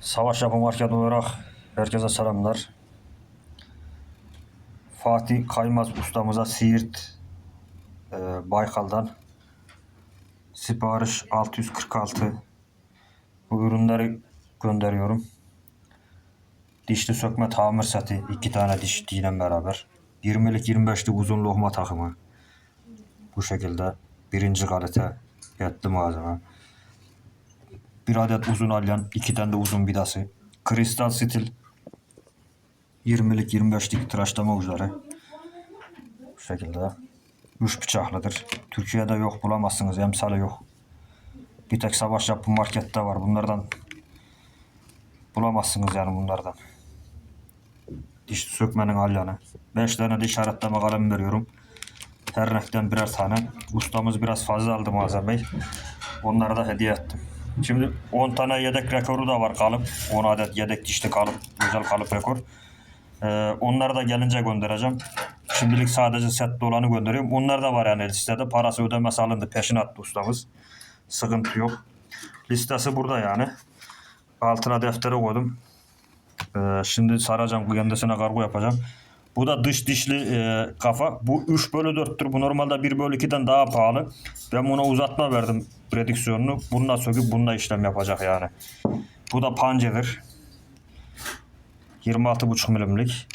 Savaş Yapı Market olarak herkese selamlar. Fatih Kaymaz ustamıza Siirt e, Baykal'dan sipariş 646 bu ürünleri gönderiyorum. Dişli sökme tamir seti iki tane diş diyle beraber 20'lik 25'lik uzun lohma takımı bu şekilde birinci kalite yetli malzeme bir adet uzun alyan, iki tane de uzun vidası, kristal stil, 20'lik 25'lik tıraşlama uçları. Bu şekilde. Üç bıçaklıdır. Türkiye'de yok bulamazsınız. Emsali yok. Bir tek savaş yapı markette var. Bunlardan bulamazsınız yani bunlardan. Diş sökmenin alyanı. 5 tane de işaretleme kalem veriyorum. Her renkten birer tane. Ustamız biraz fazla aldı malzemeyi. Onlara da hediye ettim. Şimdi 10 tane yedek rekoru da var kalıp. 10 adet yedek dişli kalıp, özel kalıp rekor. Ee, onları da gelince göndereceğim. Şimdilik sadece setli olanı gönderiyorum. Onlar da var yani listede. Parası ödemesi alındı. Peşin attı ustamız. Sıkıntı yok. Listesi burada yani. Altına deftere koydum. Ee, şimdi saracağım. Kendisine kargo yapacağım. Bu da dış dişli e, kafa. Bu 3 bölü 4'tür. Bu normalde 1 bölü 2'den daha pahalı. Ben buna uzatma verdim prediksiyonunu. Bununla söküp bununla işlem yapacak yani. Bu da pancedir. 26,5 milimlik.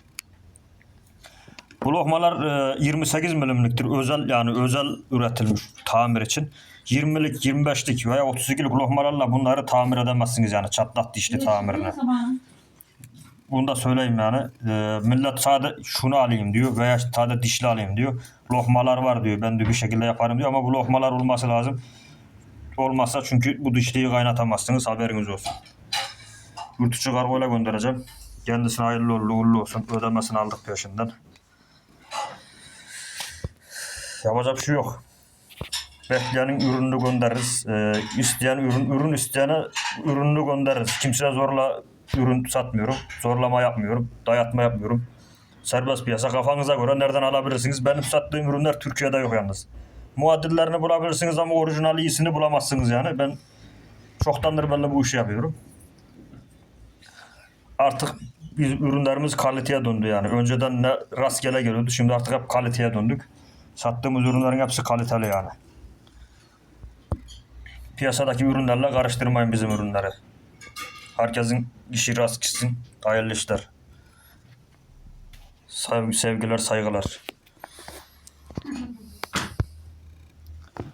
Bu lokmalar e, 28 milimliktir. Özel yani özel üretilmiş tamir için. 20'lik, 25'lik veya 32'lik lokmalarla bunları tamir edemezsiniz yani çatlak dişli tamirine. Bunu da söyleyeyim yani. E, millet sadece şunu alayım diyor veya sadece dişli alayım diyor. Lokmalar var diyor. Ben de bir şekilde yaparım diyor ama bu lokmalar olması lazım. Olmazsa çünkü bu dişliyi kaynatamazsınız haberiniz olsun. Yurt içi kargoyla göndereceğim. Kendisine hayırlı uğurlu uğurlu olsun. Ödemesini aldık peşinden. Yapacak bir şey yok. Bekleyenin ürününü göndeririz. Ee, isteyen ürün, ürün isteyene ürününü göndeririz. Kimseye zorla ürün satmıyorum. Zorlama yapmıyorum. Dayatma yapmıyorum. Serbest piyasa kafanıza göre nereden alabilirsiniz? Benim sattığım ürünler Türkiye'de yok yalnız. Muadillerini bulabilirsiniz ama orijinal iyisini bulamazsınız yani. Ben çoktandır ben bu işi yapıyorum. Artık biz ürünlerimiz kaliteye döndü yani. Önceden ne rastgele geliyordu. Şimdi artık hep kaliteye döndük. Sattığımız ürünlerin hepsi kaliteli yani. Piyasadaki ürünlerle karıştırmayın bizim ürünleri. Herkesin işi rast gitsin. Hayırlı işler. Sevgi, sevgiler, saygılar.